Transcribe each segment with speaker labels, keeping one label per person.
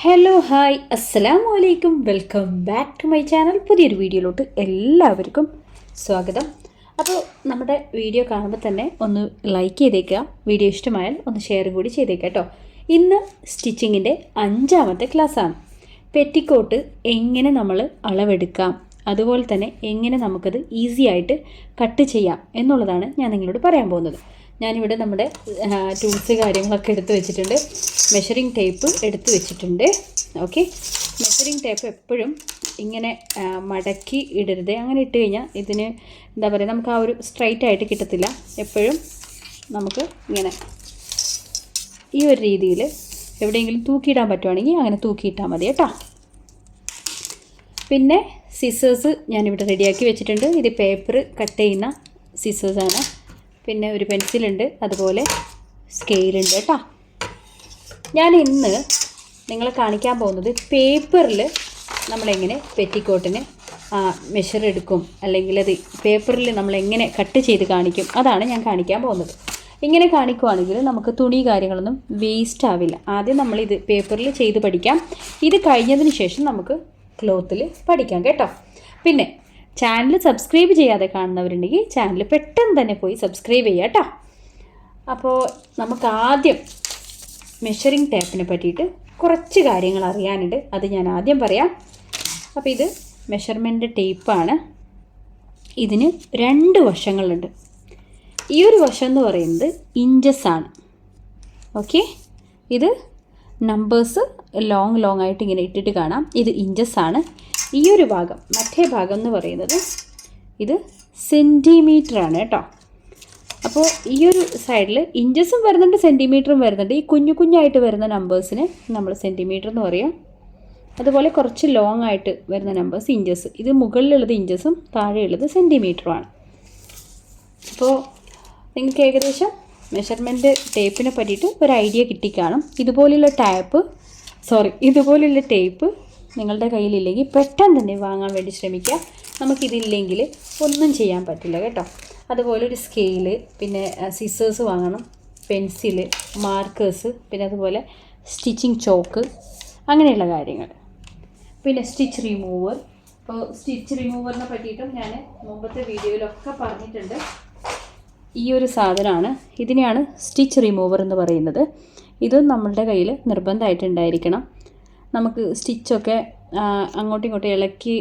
Speaker 1: Hello hi അസ്സലാമു വലൈക്കും welcome back to my channel പുതിയൊരു വീഡിയോയിലോട്ട് എല്ലാവർക്കും സ്വാഗതം. അപ്പോൾ നമ്മുടെ വീഡിയോ കാണുമ്പോൾ തന്നെ ഒന്ന് ലൈക്ക് ചെയ്തേക്കുക. വീഡിയോ ഇഷ്ടമായാൽ ഒന്ന് ഷെയറും കൂടി ചെയ്തേക്കുക കേട്ടോ. ഇന്ന് സ്റ്റിച്ചിങ്ങിന്റെ അഞ്ചാമത്തെ ക്ലാസ്സാണ് പെറ്റിക്കോട്ട് എങ്ങനെ നമ്മൾ അളവെടുക്കാം? അതുപോലെ തന്നെ എങ്ങനെ നമുക്കത് ഈസി ആയിട്ട് കട്ട് ചെയ്യാം എന്നുള്ളതാണ് ഞാൻ നിങ്ങളോട് പറയാൻ പോകുന്നത്. ഞാനിവിടെ നമ്മുടെ ടൂൾസ് കാര്യങ്ങളൊക്കെ എടുത്ത് വെച്ചിട്ടുണ്ട്. മെഷറിംഗ് ടേപ്പ് എടുത്ത് വെച്ചിട്ടുണ്ട്. ഓക്കെ മെഷറിംഗ് ടേപ്പ് എപ്പോഴും ഇങ്ങനെ മടക്കി ഇടരുത്. അങ്ങനെ ഇട്ട് കഴിഞ്ഞാൽ ഇതിന് എന്താ പറയുക നമുക്ക് ആ ഒരു സ്ട്രൈറ്റ് ആയിട്ട് കിട്ടത്തില്ല. എപ്പോഴും നമുക്ക് ഇങ്ങനെ ഈ ഒരു രീതിയിൽ എവിടെയെങ്കിലും തൂക്കിയിടാൻ പറ്റുവാണെങ്കിൽ അങ്ങനെ തൂക്കിയിട്ടാൽ മതി കേട്ടോ. പിന്നെ സിസേഴ്സ് ഞാനിവിടെ റെഡിയാക്കി വെച്ചിട്ടുണ്ട്. ഇത് പേപ്പർ കട്ട് ചെയ്യുന്ന സിസേഴ്സാണ് പിന്നെ ഒരു പെൻസിലുണ്ട് അതുപോലെ സ്കെയിലുണ്ട് കേട്ടോ ഞാൻ ഇന്ന് നിങ്ങളെ കാണിക്കാൻ പോകുന്നത് പേപ്പറിൽ നമ്മളെങ്ങനെ പെറ്റിക്കോട്ടിന് മെഷർ എടുക്കും അല്ലെങ്കിൽ അത് പേപ്പറിൽ നമ്മളെങ്ങനെ കട്ട് ചെയ്ത് കാണിക്കും അതാണ് ഞാൻ കാണിക്കാൻ പോകുന്നത്. ഇങ്ങനെ കാണിക്കുവാണെങ്കിൽ നമുക്ക് തുണി കാര്യങ്ങളൊന്നും വേസ്റ്റ് ആവില്ല. ആദ്യം നമ്മൾ ഇത് പേപ്പറിൽ ചെയ്ത് പഠിക്കാം. ഇത് കഴിഞ്ഞതിന് ശേഷം നമുക്ക് ക്ലോത്തിൽ പഠിക്കാം കേട്ടോ. പിന്നെ ചാനൽ സബ്സ്ക്രൈബ് ചെയ്യാതെ കാണുന്നവരുണ്ടെങ്കിൽ ചാനൽ പെട്ടെന്ന് തന്നെ പോയി സബ്സ്ക്രൈബ് ചെയ്യുക കേട്ടോ അപ്പോൾ നമുക്ക് ആദ്യം മെഷറിംഗ് ടേപ്പിനെ പറ്റിയിട്ട് കുറച്ച് കാര്യങ്ങൾ അറിയാനുണ്ട്. അത് ഞാൻ ആദ്യം പറയാം. അപ്പോൾ ഇത് മെഷർമെന്റ് ടേപ്പാണ് ഇതിന് രണ്ട് വശങ്ങളുണ്ട്. ഈ ഒരു വശം എന്ന് പറയുന്നത് ഇഞ്ചസ് ആണ്. ഓക്കെ? ഇത് നമ്പേഴ്സ് ലോങ് ലോങ് ആയിട്ട് ഇങ്ങനെ ഇട്ടിട്ട് കാണാം. ഇത് ഇഞ്ചസ് ആണ്. ഈ ഒരു ഭാഗം മറ്റേ ഭാഗം എന്ന് പറയുന്നത് ഇത് സെന്റിമീറ്റർ ആണ് കേട്ടോ. അപ്പോൾ ഈ ഒരു സൈഡിൽ ഇഞ്ചസും വരുന്നുണ്ട് സെന്റിമീറ്ററും വരുന്നുണ്ട്. ഈ കുഞ്ഞു കുഞ്ഞായിട്ട് വരുന്ന നമ്പേഴ്സിന് നമ്മൾ സെന്റിമീറ്റർ എന്ന് പറയാം. അതുപോലെ കുറച്ച് ലോങ് ആയിട്ട് വരുന്ന നമ്പേഴ്സ് ഇഞ്ചസ് ഇത് മുകളിലുള്ളത് ഇഞ്ചസും താഴെയുള്ളത് സെന്റിമീറ്ററുമാണ് അപ്പോൾ നിങ്ങൾക്ക് ഏകദേശം മെഷർമെന്റ് ടേപ്പിനെ പറ്റിയിട്ട് ഒരു ഐഡിയ കിട്ടിക്കാണും. ഇതുപോലെയുള്ള ടാപ്പ് സോറി ഇതുപോലെയുള്ള ടേപ്പ് നിങ്ങളുടെ കയ്യിലില്ലെങ്കിൽ പെട്ടെന്ന് തന്നെ വാങ്ങാൻ വേണ്ടി ശ്രമിക്കുക. നമുക്കിതില്ലെങ്കിൽ ഒന്നും ചെയ്യാൻ പറ്റില്ല കേട്ടോ. അതുപോലെ ഒരു സ്കെയിൽ പിന്നെ സിസേഴ്സ് വാങ്ങണം പെൻസിൽ മാർക്കേഴ്സ് പിന്നെ അതുപോലെ സ്റ്റിച്ചിങ് ചോക്ക് അങ്ങനെയുള്ള കാര്യങ്ങൾ. പിന്നെ സ്റ്റിച്ച് റിമൂവർ ഇപ്പോൾ സ്റ്റിച്ച് റിമൂവറിനെ പറ്റിയിട്ടും ഞാൻ മുമ്പത്തെ വീഡിയോയിലൊക്കെ പറഞ്ഞിട്ടുണ്ട്. ഈ ഒരു സാധനമാണ്. ഇതിനെയാണ് സ്റ്റിച്ച് റിമൂവർ എന്ന് പറയുന്നത്. ഇത് നമ്മളുടെ കയ്യിൽ നിർബന്ധമായിട്ട് ഉണ്ടായിരിക്കണം. നമുക്ക് സ്റ്റിച്ചൊക്കെ അങ്ങോട്ടും ഇങ്ങോട്ടും ഇളക്കി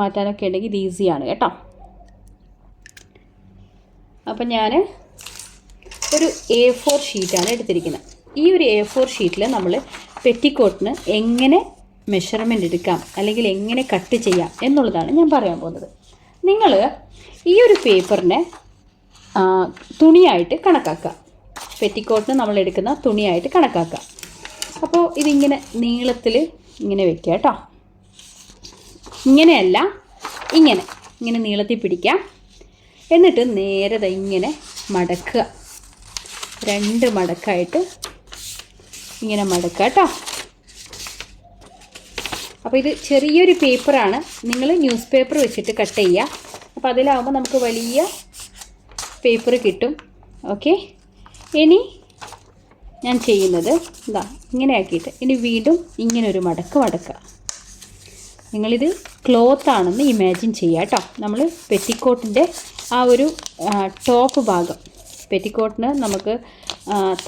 Speaker 1: മാറ്റാനൊക്കെ ഉണ്ടെങ്കിൽ ഇത് ഈസിയാണ് കേട്ടോ. അപ്പം ഞാൻ ഒരു എ ഫോർ ഷീറ്റാണ് എടുത്തിരിക്കുന്നത്. ഈ ഒരു എ ഫോർ ഷീറ്റിൽ നമ്മൾ പെറ്റിക്കോട്ടിന് എങ്ങനെ മെഷർമെന്റ് എടുക്കാം അല്ലെങ്കിൽ എങ്ങനെ കട്ട് ചെയ്യാം എന്നുള്ളതാണ് ഞാൻ പറയാൻ പോകുന്നത്. നിങ്ങൾ ഈ ഒരു പേപ്പറിനെ തുണിയായിട്ട് കണക്കാക്കുക. പെറ്റിക്കോട്ടിന് നമ്മൾ എടുക്കുന്ന തുണിയായിട്ട് കണക്കാക്കുക. അപ്പോൾ ഇതിങ്ങനെ നീളത്തിൽ ഇങ്ങനെ വെക്കുക കേട്ടോ. ഇങ്ങനെയല്ല ഇങ്ങനെ ഇങ്ങനെ നീളത്തിൽ പിടിക്കാം എന്നിട്ട് നേരെ ഇങ്ങനെ മടക്കുക. രണ്ട് മടക്കായിട്ട് ഇങ്ങനെ മടക്കുക കേട്ടോ. അപ്പോൾ ഇത് ചെറിയൊരു പേപ്പറാണ്. നിങ്ങൾ ന്യൂസ് പേപ്പർ വെച്ചിട്ട് കട്ട് ചെയ്യുക. അപ്പോൾ അതിലാവുമ്പോൾ നമുക്ക് വലിയ പേപ്പർ കിട്ടും. ഓക്കെ? ഇനി ഞാൻ ചെയ്യുന്നത് ഇതാ ഇങ്ങനെ ആക്കിയിട്ട് ഇനി വീണ്ടും ഇങ്ങനെ ഒരു മടക്ക് മടക്കുക. നിങ്ങളിത് ക്ലോത്ത് ആണെന്ന് ഇമാജിൻ ചെയ്യുക കേട്ടോ. നമ്മൾ പെറ്റിക്കോട്ടിന്റെ ആ ഒരു ടോപ്പ് ഭാഗം. പെറ്റിക്കോട്ടിന് നമുക്ക്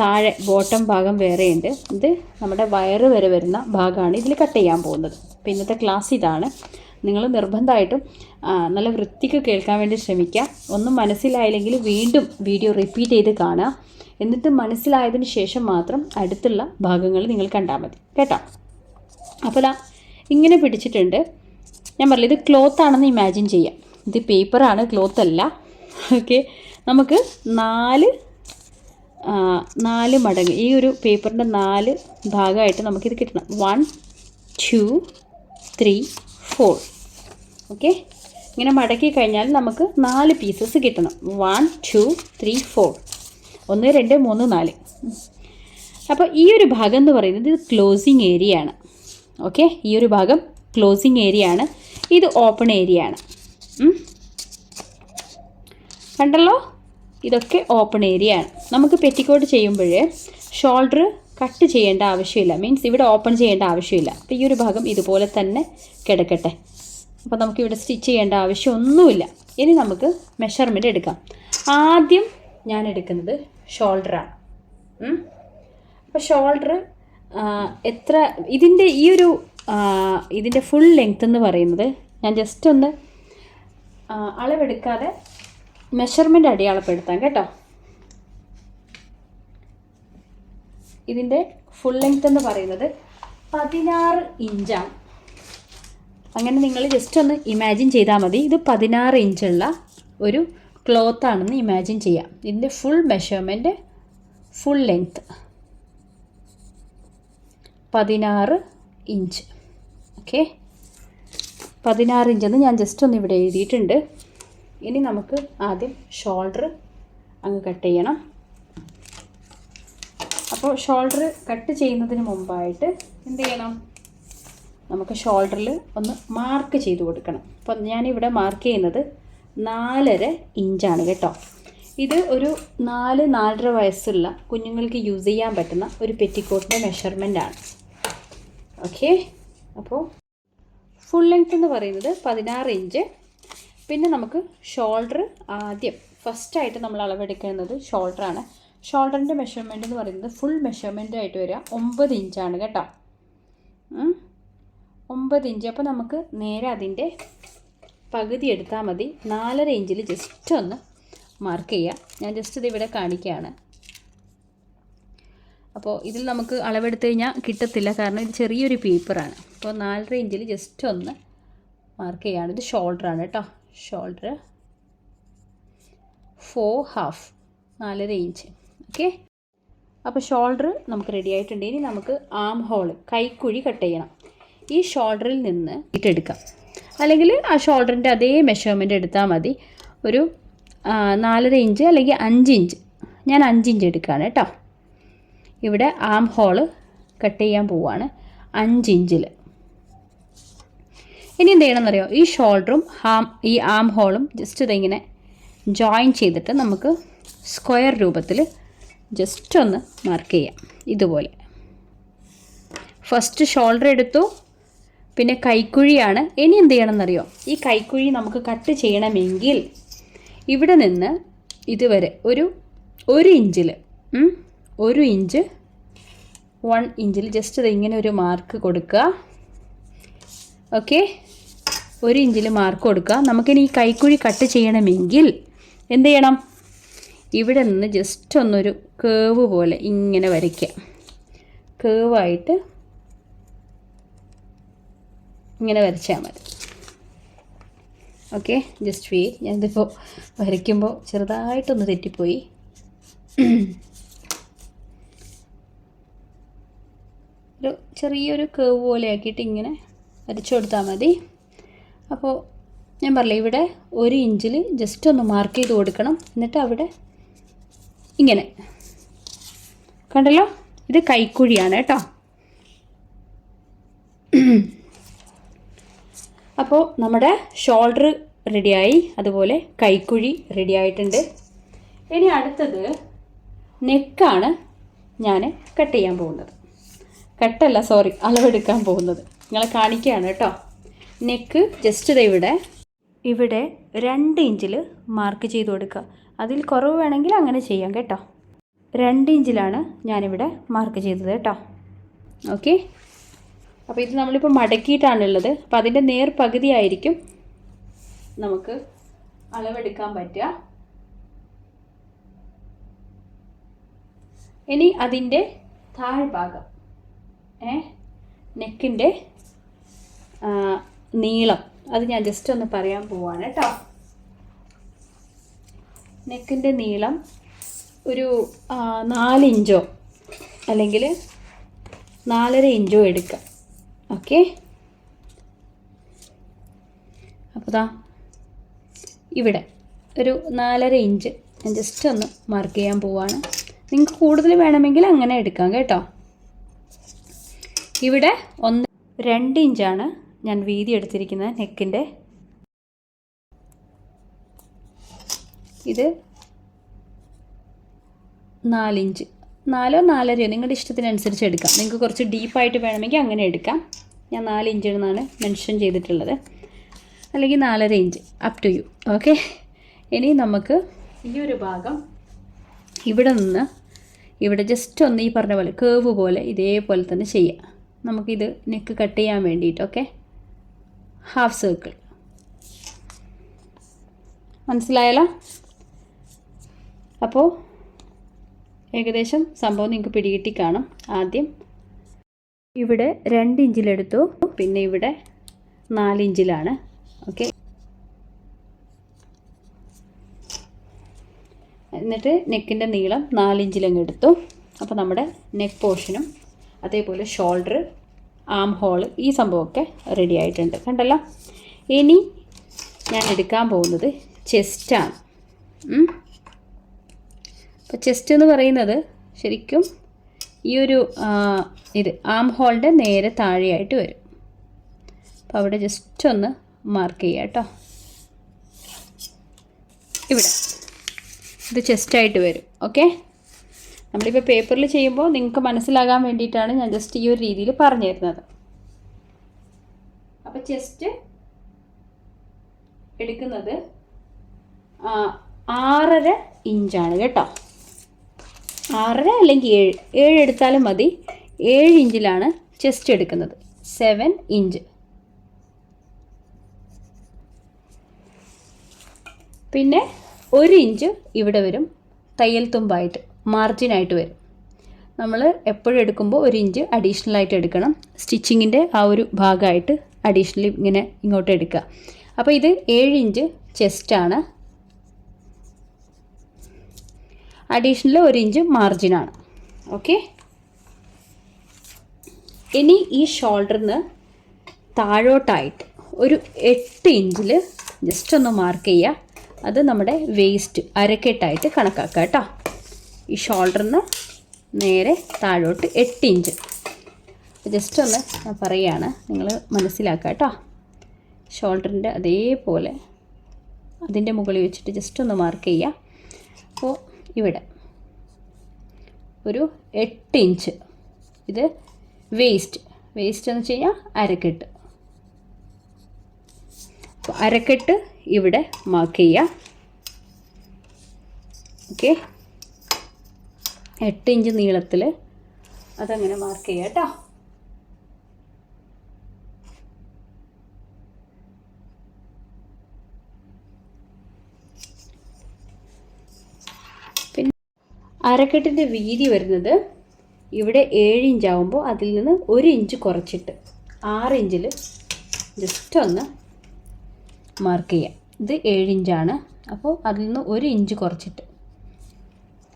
Speaker 1: താഴെ ബോട്ടം ഭാഗം വേറെയുണ്ട്. ഇത് നമ്മുടെ വയറ് വരെ വരുന്ന ഭാഗമാണ് ഇതിൽ കട്ട് ചെയ്യാൻ പോകുന്നത്. അപ്പോൾ ഇന്നത്തെ ക്ലാസ് ഇതാണ്. നിങ്ങൾ നിർബന്ധമായിട്ടും നല്ല വൃത്തിക്ക് കേൾക്കാൻ വേണ്ടി ശ്രമിക്കുക. ഒന്നും മനസ്സിലായില്ലെങ്കിൽ വീണ്ടും വീഡിയോ റിപ്പീറ്റ് ചെയ്ത് കാണുക. എന്നിട്ട് മനസ്സിലായതിന് ശേഷം മാത്രം അടുത്തുള്ള ഭാഗങ്ങൾ നിങ്ങൾ കണ്ടാൽ മതി. കേട്ടോ? അപ്പോൾ ഇങ്ങനെ പിടിച്ചിട്ടുണ്ട്. ഞാൻ പറഞ്ഞില്ല ഇത് ക്ലോത്ത് ആണെന്ന് ഇമാജിൻ ചെയ്യാം. ഇത് പേപ്പറാണ് ക്ലോത്ത് അല്ല. ഓക്കെ നമുക്ക് നാല് നാല് മടങ്ങ് ഈ ഒരു പേപ്പറിന്റെ നാല് ഭാഗമായിട്ട് നമുക്കിത് കിട്ടണം. One two three four okay ഇങ്ങനെ മടക്കി കഴിഞ്ഞാൽ നമുക്ക് നാല് പീസസ് കിട്ടണം. വൺ ടു ത്രീ ഫോർ ഒന്ന് രണ്ട് മൂന്ന് നാല്. അപ്പോൾ ഈ ഒരു ഭാഗം എന്ന് പറയുന്നത് ഇത് ക്ലോസിങ് ഏരിയ ആണ്. ഓക്കെ ഈ ഒരു ഭാഗം ക്ലോസിങ് ഏരിയ ആണ്. ഇത് ഓപ്പൺ ഏരിയ ആണ്. കണ്ടല്ലോ? ഇതൊക്കെ ഓപ്പൺ ഏരിയ ആണ്. നമുക്ക് പെറ്റിക്കോട്ട് ചെയ്യുമ്പോൾ ഷോൾഡർ കട്ട് ചെയ്യേണ്ട ആവശ്യമില്ല. മീൻസ് ഇവിടെ ഓപ്പൺ ചെയ്യേണ്ട ആവശ്യമില്ല. അപ്പോൾ ഈ ഒരു ഭാഗം ഇതുപോലെ തന്നെ കിടക്കട്ടെ. അപ്പോൾ നമുക്കിവിടെ സ്റ്റിച്ച് ചെയ്യേണ്ട ആവശ്യമൊന്നുമില്ല. ഇനി നമുക്ക് മെഷർമെന്റ് എടുക്കാം. ആദ്യം ഞാൻ എടുക്കുന്നത് ഷോൾഡറാണ് അപ്പോൾ ഷോൾഡർ എത്ര ഇതിന്റെ ഈ ഒരു ഇതിന്റെ ഫുൾ ലെങ്ത് എന്ന് പറയുന്നത് ഞാൻ ജസ്റ്റ് ഒന്ന് അളവെടുക്കാതെ മെഷർമെന്റ് അടയാളപ്പെടുത്താം കേട്ടോ. ഇതിന്റെ ഫുൾ ലെങ്ത് എന്ന് പറയുന്നത് പതിനാറ് ഇഞ്ചാണ് അങ്ങനെ നിങ്ങൾ ജസ്റ്റ് ഒന്ന് ഇമാജിൻ ചെയ്താൽ മതി. ഇത് പതിനാറ് ഇഞ്ചുള്ള ഒരു ക്ലോത്ത് ആണെന്ന് ഇമാജിൻ ചെയ്യാം. ഇതിന്റെ ഫുൾ മെഷർമെന്റ് ഫുൾ ലെങ്ത്ത് പതിനാറ് ഇഞ്ച് ഓക്കെ പതിനാറ് ഇഞ്ചെന്ന് ഞാൻ ജസ്റ്റ് ഒന്ന് ഇവിടെ എഴുതിയിട്ടുണ്ട്. ഇനി നമുക്ക് ആദ്യം ഷോൾഡർ അങ്ങ് കട്ട് ചെയ്യണം. അപ്പോൾ ഷോൾഡർ കട്ട് ചെയ്യുന്നതിന് മുമ്പായിട്ട് എന്ത് ചെയ്യണം? നമുക്ക് ഷോൾഡറിൽ ഒന്ന് മാർക്ക് ചെയ്ത് കൊടുക്കണം. അപ്പോൾ ഞാനിവിടെ മാർക്ക് ചെയ്യുന്നത് നാലര ഇഞ്ചാണ് കേട്ടോ. ഇത് ഒരു നാല് നാലര വയസ്സുള്ള കുഞ്ഞുങ്ങൾക്ക് യൂസ് ചെയ്യാൻ പറ്റുന്ന ഒരു പെറ്റിക്കോട്ടിന്റെ മെഷർമെന്റ് ആണ് ഓക്കെ അപ്പോൾ ഫുൾ ലെങ്ത് എന്ന് പറയുന്നത് പതിനാറ് ഇഞ്ച്. പിന്നെ നമുക്ക് ഷോൾഡർ ആദ്യം ഫസ്റ്റായിട്ട് നമ്മൾ അളവെടുക്കുന്നത് ഷോൾഡറാണ്. ഷോൾഡറിന്റെ മെഷർമെന്റ് എന്ന് പറയുന്നത് ഫുൾ മെഷർമെന്റ് ആയിട്ട് വരിക ഒമ്പത് ഇഞ്ചാണ് കേട്ടോ. ഒമ്പത് ഇഞ്ച്. അപ്പോൾ നമുക്ക് നേരെ അതിന്റെ പകുതി എടുത്താൽ മതി. നാലര ഇഞ്ചിൽ ജസ്റ്റ് ഒന്ന് മാർക്ക് ചെയ്യുക ഞാൻ ജസ്റ്റ് ഇത് ഇവിടെ കാണിക്കുകയാണ് അപ്പോൾ ഇതിൽ നമുക്ക് അളവെടുത്ത് കഴിഞ്ഞാൽ കിട്ടത്തില്ല. കാരണം ഇത് ചെറിയൊരു പേപ്പറാണ് അപ്പോൾ നാലര ഇഞ്ചിൽ ജസ്റ്റ് ഒന്ന് മാർക്ക് ചെയ്യുകയാണ് ഇത് ഷോൾഡറാണ് കേട്ടോ. ഷോൾഡർ ഫോർ ഹാഫ് നാലര ഇഞ്ച്. ഓക്കെ അപ്പോൾ ഷോൾഡർ നമുക്ക് റെഡി ആയിട്ടുണ്ട്. ഇനി നമുക്ക് ആം ഹോൾ കൈക്കുഴി കട്ട് ചെയ്യണം. ഈ ഷോൾഡറിൽ നിന്ന് ഇട്ടെടുക്കാം അല്ലെങ്കിൽ ആ ഷോൾഡറിന്റെ അതേ മെഷർമെന്റ് എടുത്താൽ മതി. ഒരു നാലര ഇഞ്ച് അല്ലെങ്കിൽ അഞ്ച് ഇഞ്ച്. ഞാൻ അഞ്ച് ഇഞ്ച് എടുക്കുകയാണ് കേട്ടോ. ഇവിടെ ആം ഹോൾ കട്ട് ചെയ്യാൻ പോവാണ്. അഞ്ച് ഇഞ്ചിൽ ഇനി എന്ത് ചെയ്യണമെന്നറിയോ ഈ ഷോൾഡറും ഹാം ഈ ആം ഹോളും ജസ്റ്റ് ഇതിങ്ങനെ ജോയിൻ ചെയ്തിട്ട് നമുക്ക് സ്ക്വയർ രൂപത്തിൽ ജസ്റ്റ് ഒന്ന് മാർക്ക് ചെയ്യാം. ഇതുപോലെ. ഫസ്റ്റ് ഷോൾഡർ എടുത്തു. പിന്നെ കൈക്കുഴിയാണ്. ഇനി എന്ത് ചെയ്യണമെന്നറിയോ? ഈ കൈക്കുഴി നമുക്ക് കട്ട് ചെയ്യണമെങ്കിൽ ഇവിടെ നിന്ന് ഇതുവരെ ഒരു ഒരു ഇഞ്ചിൽ ഒരു ഇഞ്ച് വൺ ഇഞ്ചിൽ ജസ്റ്റ് ഇങ്ങനെ ഒരു മാർക്ക് കൊടുക്കുക. ഓക്കെ ഒരു ഇഞ്ചിൽ മാർക്ക് കൊടുക്കുക. നമുക്കിനി ഈ കൈക്കുഴി കട്ട് ചെയ്യണമെങ്കിൽ എന്ത് ചെയ്യണം? ഇവിടെ നിന്ന് ജസ്റ്റ് ഒന്നൊരു കേവ് പോലെ ഇങ്ങനെ വരയ്ക്കുക കേവായിട്ട് ഇങ്ങനെ വരച്ചാൽ മതി. ഓക്കെ ജസ്റ്റ് വേ ഞാനിതിപ്പോൾ വരയ്ക്കുമ്പോൾ ചെറുതായിട്ടൊന്ന് തെറ്റിപ്പോയി. ഒരു ചെറിയൊരു കേവ് പോലെ ആക്കിയിട്ട് ഇങ്ങനെ വരച്ചു കൊടുത്താൽ മതി. അപ്പോൾ ഞാൻ പറഞ്ഞില്ലേ ഇവിടെ ഒരു ഇഞ്ചിൽ ജസ്റ്റ് ഒന്ന് മാർക്ക് ചെയ്ത് കൊടുക്കണം. എന്നിട്ട് അവിടെ ഇങ്ങനെ. കണ്ടല്ലോ? ഇത് കൈക്കുഴിയാണ് കേട്ടോ. അപ്പോൾ നമ്മുടെ ഷോൾഡർ റെഡിയായി അതുപോലെ കൈക്കുഴി റെഡി ആയിട്ടുണ്ട്. ഇനി അടുത്തത് നെക്കാണ് ഞാൻ കട്ട് ചെയ്യാൻ പോകുന്നത്. കട്ടല്ല സോറി അളവെടുക്കാൻ പോകുന്നത്. നിങ്ങളെ കാണിക്കുകയാണ് കേട്ടോ. നെക്ക് ജസ്റ്റ് ഇവിടെ. ഇവിടെ രണ്ട് ഇഞ്ചിൽ മാർക്ക് ചെയ്ത് കൊടുക്കുക. അതിൽ കുറവ് വേണമെങ്കിൽ അങ്ങനെ ചെയ്യാം കേട്ടോ. രണ്ട് ഇഞ്ചിലാണ് ഞാനിവിടെ മാർക്ക് ചെയ്തത് കേട്ടോ. ഓക്കെ അപ്പോൾ ഇത് നമ്മളിപ്പോൾ മടക്കിയിട്ടാണുള്ളത്. അപ്പോൾ അതിന്റെ നേർ പകുതി ആയിരിക്കും നമുക്ക് അളവെടുക്കാൻ പറ്റുക. ഇനി അതിന്റെ താഴ്ഭാഗം ഏ നെക്കിന്റെ നീളം. അത് ഞാൻ ജസ്റ്റ് ഒന്ന് പറയാൻ പോവാണ് കേട്ടോ നെക്കിന്റെ നീളം ഒരു നാലിഞ്ചോ അല്ലെങ്കിൽ നാലര ഇഞ്ചോ എടുക്കാം. ഓക്കെ. അപ്പോൾ ദാ ഇവിടെ ഒരു നാലര ഇഞ്ച്. ഞാൻ ജസ്റ്റ് ഒന്ന് മാർക്ക് ചെയ്യാൻ പോവാണ്. നിങ്ങൾക്ക് കൂടുതൽ വേണമെങ്കിൽ അങ്ങനെ എടുക്കാം കേട്ടോ. ഇവിടെ ഒന്ന് രണ്ട് ഇഞ്ചാണ് ഞാൻ വീതി എടുത്തിരിക്കുന്നത് നെക്കിന്റെ. ഇത് നാലിഞ്ച് നാലോ നാലരയോ നിങ്ങളുടെ ഇഷ്ടത്തിനനുസരിച്ച് എടുക്കാം. നിങ്ങൾക്ക് കുറച്ച് ഡീപ്പായിട്ട് വേണമെങ്കിൽ അങ്ങനെ എടുക്കാം. ഞാൻ നാല് ഇഞ്ചെന്നാണ് മെൻഷൻ ചെയ്തിട്ടുള്ളത്. അല്ലെങ്കിൽ നാലര inch up to you okay ഇനി നമുക്ക് ഈ ഒരു ഭാഗം ഇവിടെ നിന്ന് ഇവിടെ ജസ്റ്റ് ഒന്ന് ഈ പറഞ്ഞ പോലെ കേവ് പോലെ ഇതേപോലെ തന്നെ ചെയ്യാം. നമുക്കിത് നെക്ക് കട്ട് ചെയ്യാൻ വേണ്ടിയിട്ട് ഓക്കെ ഹാഫ് സർക്കിൾ മനസ്സിലായല്ലോ? അപ്പോൾ ഏകദേശം സംഭവം നിങ്ങൾക്ക് പിടികിട്ടി കാണും ആദ്യം. ഇവിടെ രണ്ട് ഇഞ്ചിലെടുത്തു. പിന്നെ ഇവിടെ നാല് ഇഞ്ചിലാണ്. ഓക്കെ. എന്നിട്ട് നെക്കിന്റെ നീളം നാലിഞ്ചിലങ്ങ് എടുത്തു. അപ്പോൾ നമ്മുടെ നെക്ക് പോർഷനും അതേപോലെ ഷോൾഡർ ആം ഹോൾ ഈ സംഭവമൊക്കെ റെഡി ആയിട്ടുണ്ട്. കണ്ടല്ലോ? ഇനി ഞാൻ എടുക്കാൻ പോകുന്നത് ചെസ്റ്റാണ്. അപ്പോൾ ചെസ്റ്റ് എന്ന് പറയുന്നത് ശരിക്കും ഈ ഒരു ഇത് ആം ഹോളിന്റെ നേരെ താഴെയായിട്ട് വരും. അപ്പോൾ അവിടെ ജസ്റ്റ് ഒന്ന് മാർക്ക് ചെയ്യുക കേട്ടോ ഇവിടെ ഇത് ചെസ്റ്റായിട്ട് വരും. ഓക്കെ നമ്മളിപ്പോൾ പേപ്പറിൽ ചെയ്യുമ്പോൾ നിങ്ങൾക്ക് മനസ്സിലാകാൻ വേണ്ടിയിട്ടാണ് ഞാൻ ജസ്റ്റ് ഈ ഒരു രീതിയിൽ പറഞ്ഞു തരുന്നത് അപ്പോൾ ചെസ്റ്റ് എടുക്കുന്നത് ആറര ഇഞ്ചാണ് കേട്ടോ. ആറര അല്ലെങ്കിൽ ഏഴ് ഏഴ് എടുത്താലും മതി. ഏഴ് ഇഞ്ചിലാണ് ചെസ്റ്റ് എടുക്കുന്നത്. സെവൻ ഇഞ്ച് പിന്നെ ഒരു ഇഞ്ച് ഇവിടെ വരും. തയ്യൽ തുമ്പായിട്ട് മാർജിനായിട്ട് വരും. നമ്മൾ എപ്പോഴും എടുക്കുമ്പോൾ ഒരു ഇഞ്ച് അഡീഷണൽ ആയിട്ട് എടുക്കണം. സ്റ്റിച്ചിങ്ങിന്റെ ആ ഒരു ഭാഗമായിട്ട് അഡീഷണലി ഇങ്ങനെ ഇങ്ങോട്ട് എടുക്കുക. അപ്പോൾ ഇത് ഏഴ് ഇഞ്ച് ചെസ്റ്റാണ് അഡീഷണൽ ഒരു ഇഞ്ച് മാർജിനാണ് ഓക്കെ ഇനി ഈ ഷോൾഡറിന് താഴോട്ടായിട്ട് ഒരു എട്ട് ഇഞ്ചിൽ ജസ്റ്റ് ഒന്ന് മാർക്ക് ചെയ്യുക. അത് നമ്മുടെ വേസ്റ്റ് അരക്കെട്ടായിട്ട് കണക്കാക്കുക കേട്ടോ. ഈ ഷോൾഡറിന് നേരെ താഴോട്ട് എട്ട് ഇഞ്ച് ജസ്റ്റ് ഒന്ന് ഞാൻ പറയുകയാണ് നിങ്ങൾ മനസ്സിലാക്കുക കേട്ടോ. ഷോൾഡറിന്റെ അതേപോലെ അതിന്റെ മുകളിൽ വെച്ചിട്ട് ജസ്റ്റ് ഒന്ന് മാർക്ക് ചെയ്യുക. അപ്പോൾ ഇവിടെ. ഒരു എട്ട് ഇഞ്ച് ഇത് വേസ്റ്റ് വേസ്റ്റ് എന്ന് വെച്ച് അരക്കെട്ട്. അരക്കെട്ട് ഇവിടെ മാർക്ക് ചെയ്യുക ഓക്കെ എട്ട് ഇഞ്ച് നീളത്തിൽ അതങ്ങനെ മാർക്ക് ചെയ്യാം കേട്ടോ അരക്കെട്ടിന്റെ വീതി വരുന്നത് ഇവിടെ ഏഴ് ഇഞ്ചാവുമ്പോൾ അതിൽ നിന്ന് ഒരു ഇഞ്ച് കുറച്ചിട്ട് ആറ് ഇഞ്ചിൽ ജസ്റ്റ് ഒന്ന് മാർക്ക് ചെയ്യാം. ഇത് ഏഴ് ഇഞ്ചാണ് അപ്പോൾ അതിൽ നിന്ന് ഒരു ഇഞ്ച് കുറച്ചിട്ട്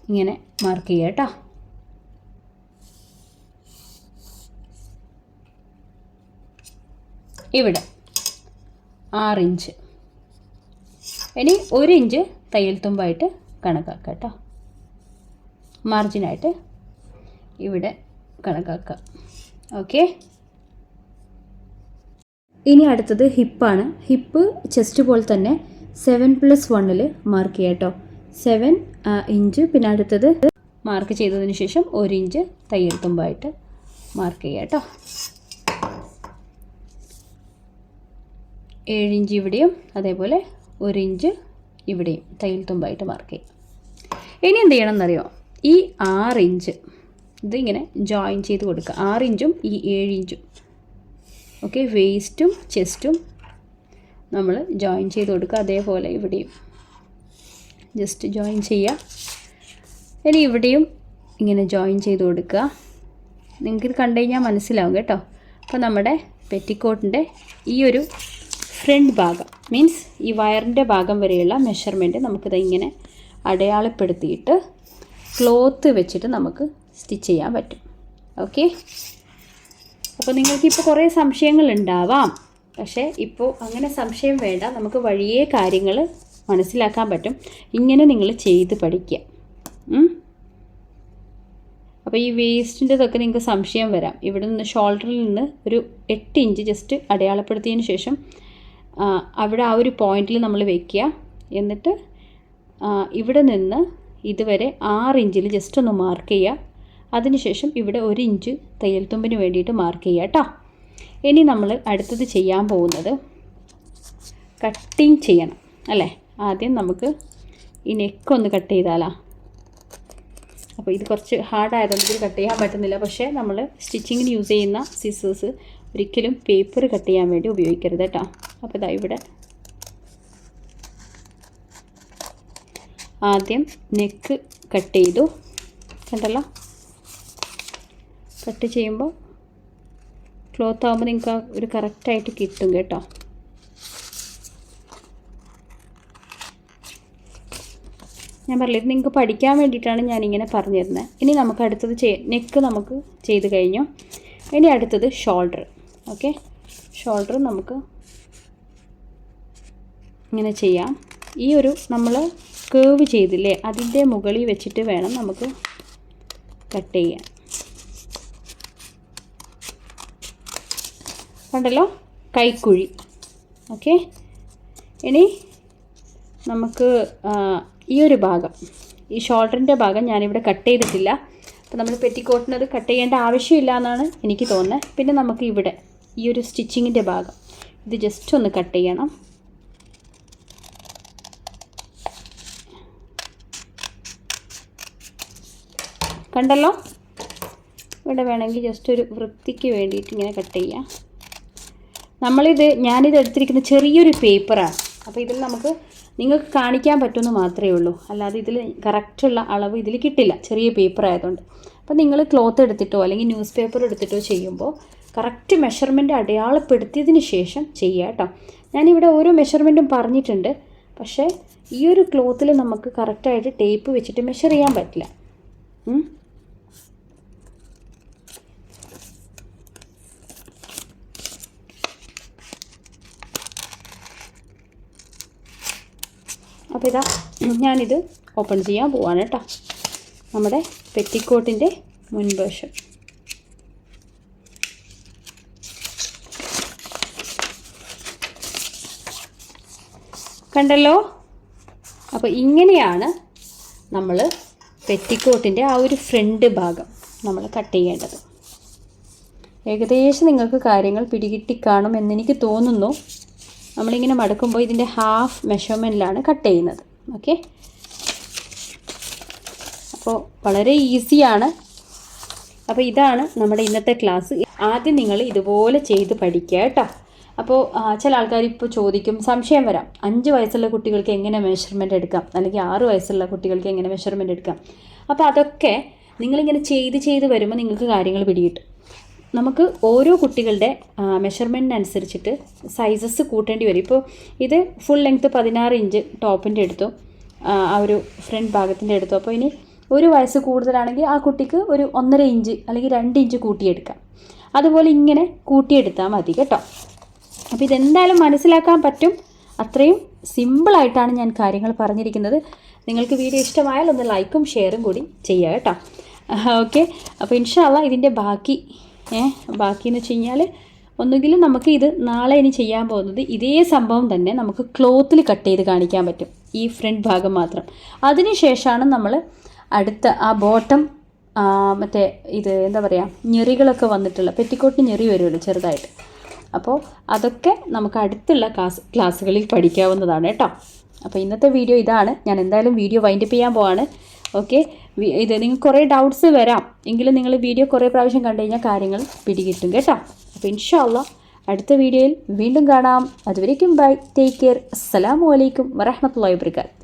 Speaker 1: ഇങ്ങനെ മാർക്ക് ചെയ്യുക കേട്ടോ. ഇവിടെ ആറിഞ്ച് ഇനി ഒരു ഇഞ്ച് തയ്യൽ തുമ്പായിട്ട് കണക്കാക്കാം കേട്ടോ. മാർജിനായിട്ട് ഇവിടെ കണക്കാക്കുക ഓക്കെ? ഇനി അടുത്തത് ഹിപ്പാണ്. ഹിപ്പ് ചെസ്റ്റ് പോലെ തന്നെ സെവൻ പ്ലസ് വണ്ണിൽ മാർക്ക് ചെയ്യാം കേട്ടോ. സെവൻ ഇഞ്ച് പിന്നെ അടുത്തത് മാർക്ക് ചെയ്തതിന് ശേഷം ഒരു ഇഞ്ച് തയ്യൽ തുമ്പായിട്ട് മാർക്ക് ചെയ്യാം കേട്ടോ. ഏഴിഞ്ച് ഇവിടെയും അതേപോലെ ഒരു ഇഞ്ച് ഇവിടെയും തയ്യൽ തുമ്പായിട്ട് മാർക്ക് ചെയ്യാം. ഇനി എന്ത് ചെയ്യണം എന്നറിയോ ഈ ആറ് ഇഞ്ച്. ഇതിങ്ങനെ ജോയിൻ ചെയ്ത് കൊടുക്കുക. ആറ് ഇഞ്ചും ഈ ഏഴ് ഇഞ്ചും. ഓക്കെ വേസ്റ്റും ചെസ്റ്റും നമ്മൾ ജോയിൻ ചെയ്ത് കൊടുക്കുക. അതേപോലെ ഇവിടെയും. ജസ്റ്റ് ജോയിൻ ചെയ്യുക. ഇനി ഇവിടെയും ഇങ്ങനെ ജോയിൻ ചെയ്ത് കൊടുക്കുക. നിങ്ങൾക്കിത് കണ്ടു കഴിഞ്ഞാൽ മനസ്സിലാവും കേട്ടോ. അപ്പോൾ നമ്മുടെ പെറ്റിക്കോട്ടിന്റെ ഈ ഒരു ഫ്രണ്ട് ഭാഗം മീൻസ് ഈ വയറിന്റെ ഭാഗം വരെയുള്ള മെഷർമെന്റ് നമുക്കിത് ഇങ്ങനെ അടയാളപ്പെടുത്തിയിട്ട് ക്ലോത്ത് വെച്ചിട്ട് നമുക്ക് സ്റ്റിച്ച് ചെയ്യാൻ പറ്റും. ഓക്കെ? അപ്പോൾ നിങ്ങൾക്ക് ഇപ്പോൾ കുറേ സംശയങ്ങൾ ഉണ്ടാവാം. പക്ഷേ ഇപ്പോൾ അങ്ങനെ സംശയം വേണ്ട. നമുക്ക് വഴിയേ കാര്യങ്ങൾ മനസ്സിലാക്കാൻ പറ്റും. ഇങ്ങനെ നിങ്ങൾ ചെയ്ത് പഠിക്കുക അപ്പോൾ ഈ വേസ്റ്റിന്റെതൊക്കെ നിങ്ങൾക്ക് സംശയം വരാം. ഇവിടെ നിന്ന് ഷോൾഡറിൽ നിന്ന് ഒരു എട്ട് ഇഞ്ച് ജസ്റ്റ് അടയാളപ്പെടുത്തിയതിന് ശേഷം അവിടെ ആ ഒരു പോയിന്റിൽ നമ്മൾ വെക്കുക എന്നിട്ട് ഇവിടെ നിന്ന് ഇതുവരെ ആറ് ഇഞ്ചിൽ ജസ്റ്റ് ഒന്ന് മാർക്ക് ചെയ്യുക അതിനുശേഷം ഇവിടെ ഒരു ഇഞ്ച് തയ്യൽ തുമ്പിന് വേണ്ടിയിട്ട് മാർക്ക് ചെയ്യുക കേട്ടോ ഇനി നമ്മൾ അടുത്തത് ചെയ്യാൻ പോകുന്നത് കട്ടിങ് ചെയ്യണം അല്ലേ? ആദ്യം നമുക്ക് ഈ നെക്ക് ഒന്ന് കട്ട് ചെയ്താലാ. അപ്പോൾ ഇത് കുറച്ച് ഹാർഡായതുകൊണ്ട് ഇത് കട്ട് ചെയ്യാൻ പറ്റുന്നില്ല. പക്ഷേ നമ്മൾ സ്റ്റിച്ചിങ്ങിന് യൂസ് ചെയ്യുന്ന സിസേഴ്സ് ഒരിക്കലും പേപ്പർ കട്ട് ചെയ്യാൻ വേണ്ടി ഉപയോഗിക്കരുത് കേട്ടോ അപ്പോൾ ഇതാ ഇവിടെ ആദ്യം നെക്ക് കട്ട് ചെയ്തു. കണ്ടല്ലോ? കട്ട് ചെയ്യുമ്പോൾ ക്ലോത്ത് ആകുമ്പോൾ നിങ്ങൾക്ക് ഒരു കറക്റ്റായിട്ട് കിട്ടും കേട്ടോ. ഞാൻ പറഞ്ഞില്ല നിങ്ങൾക്ക് പഠിക്കാൻ വേണ്ടിയിട്ടാണ് ഞാനിങ്ങനെ പറഞ്ഞു തരുന്നത് ഇനി നമുക്ക് അടുത്തത് ചെയ്യ നെക്ക് നമുക്ക് ചെയ്ത് കഴിഞ്ഞു. ഇനി അടുത്തത് ഷോൾഡർ ഓക്കെ ഷോൾഡർ നമുക്ക് ഇങ്ങനെ ചെയ്യാം. ഈ ഒരു നമ്മൾ കേവ് ചെയ്തില്ലേ അതിന്റെ മുകളിൽ വെച്ചിട്ട് വേണം നമുക്ക് കട്ട് ചെയ്യാൻ. കണ്ടല്ലോ? കൈക്കുഴി. ഓക്കെ? ഇനി നമുക്ക് ഈ ഒരു ഭാഗം ഈ ഷോൾഡറിന്റെ ഭാഗം ഞാനിവിടെ കട്ട് ചെയ്തിട്ടില്ല. അപ്പോൾ നമ്മൾ പെറ്റിക്കോട്ടിനത് കട്ട് ചെയ്യേണ്ട ആവശ്യമില്ല എന്നാണ് എനിക്ക് തോന്നുന്നത്. പിന്നെ നമുക്ക് ഇവിടെ ഈ ഒരു സ്റ്റിച്ചിങ്ങിന്റെ ഭാഗം ഇത് ജസ്റ്റ് ഒന്ന് കട്ട് ചെയ്യണം. കണ്ടല്ലോ? ഇവിടെ വേണമെങ്കിൽ ജസ്റ്റ് ഒരു വൃത്തിക്ക് വേണ്ടിയിട്ട് ഇങ്ങനെ കട്ട് ചെയ്യാം. നമ്മളിത് ഞാനിത് എടുത്തിരിക്കുന്ന ചെറിയൊരു പേപ്പറാണ് അപ്പോൾ ഇതിൽ നമുക്ക് നിങ്ങൾക്ക് കാണിക്കാൻ പറ്റുമെന്ന് മാത്രമേ ഉള്ളൂ. അല്ലാതെ ഇതിൽ കറക്റ്റുള്ള അളവ് ഇതിൽ കിട്ടില്ല. ചെറിയ പേപ്പർ ആയതുകൊണ്ട്. അപ്പോൾ നിങ്ങൾ ക്ലോത്ത് എടുത്തിട്ടോ അല്ലെങ്കിൽ ന്യൂസ് പേപ്പർ എടുത്തിട്ടോ ചെയ്യുമ്പോൾ കറക്റ്റ് മെഷർമെന്റ് അടയാളപ്പെടുത്തിയതിന് ശേഷം ചെയ്യുക കേട്ടോ ഞാനിവിടെ ഓരോ മെഷർമെന്റും പറഞ്ഞിട്ടുണ്ട്. പക്ഷേ ഈ ഒരു ക്ലോത്തിൽ നമുക്ക് കറക്റ്റായിട്ട് ടേപ്പ് വെച്ചിട്ട് മെഷർ ചെയ്യാൻ പറ്റില്ല. അപ്പോൾ ഇതാ ഞാനിത് ഓപ്പൺ ചെയ്യാൻ പോവാണ് കേട്ടോ. നമ്മുടെ പെറ്റിക്കോട്ടിന്റെ മുൻവശം കണ്ടല്ലോ? അപ്പോൾ ഇങ്ങനെയാണ് നമ്മൾ പെറ്റിക്കോട്ടിന്റെ ആ ഒരു ഫ്രണ്ട് ഭാഗം നമ്മൾ കട്ട് ചെയ്യേണ്ടത്. ഏകദേശം നിങ്ങൾക്ക് കാര്യങ്ങൾ പിടികിട്ടിക്കാണും എന്നെനിക്ക് തോന്നുന്നു. നമ്മളിങ്ങനെ മടക്കുമ്പോൾ ഇതിന്റെ ഹാഫ് മെഷർമെന്റിലാണ് കട്ട് ചെയ്യുന്നത്. ഓക്കെ അപ്പോൾ വളരെ ഈസിയാണ് അപ്പോൾ ഇതാണ് നമ്മുടെ ഇന്നത്തെ ക്ലാസ് ആദ്യം നിങ്ങൾ ഇതുപോലെ ചെയ്ത് പഠിക്കുക കേട്ടോ. അപ്പോൾ ചില ആൾക്കാർ ഇപ്പോൾ ചോദിക്കും സംശയം വരാം. അഞ്ച് വയസ്സുള്ള കുട്ടികൾക്ക് എങ്ങനെ മെഷർമെന്റ് എടുക്കാം? അല്ലെങ്കിൽ ആറ് വയസ്സുള്ള കുട്ടികൾക്ക് എങ്ങനെ മെഷർമെന്റ് എടുക്കാം? അപ്പോൾ അതൊക്കെ നിങ്ങളിങ്ങനെ ചെയ്ത് ചെയ്ത് വരുമ്പോൾ നിങ്ങൾക്ക് കാര്യങ്ങൾ പിടികിട്ടും. നമുക്ക് ഓരോ കുട്ടികളുടെ മെഷർമെന്റിന് അനുസരിച്ചിട്ട് സൈസസ് കൂട്ടേണ്ടി വരും. ഇപ്പോൾ ഇത് ഫുൾ ലെങ്ത്ത് പതിനാറ് ഇഞ്ച് ടോപ്പിന്റെ എടുത്തു ആ ഒരു ഫ്രണ്ട് ഭാഗത്തിന്റെ എടുത്തു. അപ്പോൾ ഇനി ഒരു വയസ്സ് കൂടുതലാണെങ്കിൽ ആ കുട്ടിക്ക് ഒരു ഒന്നര ഇഞ്ച് അല്ലെങ്കിൽ രണ്ട് ഇഞ്ച് കൂട്ടിയെടുക്കാം. അതുപോലെ ഇങ്ങനെ കൂട്ടിയെടുത്താൽ മതി കേട്ടോ. അപ്പോൾ ഇതെന്തായാലും മനസ്സിലാക്കാൻ പറ്റും. അത്രയും സിമ്പിളായിട്ടാണ് ഞാൻ കാര്യങ്ങൾ പറഞ്ഞിരിക്കുന്നത്. നിങ്ങൾക്ക് വീഡിയോ ഇഷ്ടമായാൽ ഒന്ന് ലൈക്കും ഷെയറും കൂടി ചെയ്യുക കേട്ടോ. ഓക്കെ അപ്പോൾ ഇൻഷാല്ല ഇതിന്റെ ബാക്കി ഏ ബാക്കി എന്ന് വെച്ച് കഴിഞ്ഞാൽ ഒന്നുകിൽ നമുക്ക് ഇത് നാളെ ഇനി ചെയ്യാൻ പോകുന്നത് ഇതേ സംഭവം തന്നെ നമുക്ക് ക്ലോത്തിൽ കട്ട് ചെയ്ത് കാണിക്കാൻ പറ്റും. ഈ ഫ്രണ്ട് ഭാഗം മാത്രം. അതിനുശേഷമാണ് നമ്മൾ അടുത്ത ആ ബോട്ടം മറ്റേ ഇത് എന്താ പറയുക ഞെറികളൊക്കെ വന്നിട്ടുള്ള പെറ്റിക്കോട്ടിന് ഞെറി വരുമല്ലോ ചെറുതായിട്ട്. അപ്പോൾ അതൊക്കെ നമുക്ക് അടുത്തുള്ള ക്ലാസ് ക്ലാസ്സുകളിൽ പഠിക്കാവുന്നതാണ് കേട്ടോ. അപ്പോൾ ഇന്നത്തെ വീഡിയോ ഇതാണ്. ഞാൻ എന്തായാലും വീഡിയോ വൈൻഡപ്പ് ചെയ്യാൻ പോവാണ്. ഓക്കെ ഇത് നിങ്ങൾക്ക് കുറേ ഡൗട്ട്സ് വരാം. എങ്കിലും നിങ്ങൾ വീഡിയോ കുറേ പ്രാവശ്യം കണ്ടു കഴിഞ്ഞാൽ കാര്യങ്ങൾ പിടികിട്ടും കേട്ടോ. അപ്പോൾ ഇൻഷാല്ല അടുത്ത വീഡിയോയിൽ വീണ്ടും കാണാം. അതുവരേക്കും ബൈ ടേക്ക് കെയർ അസ്സലാമു അലൈക്കും വറഹമത്തല്ലാ വാബർക്കാത്ത്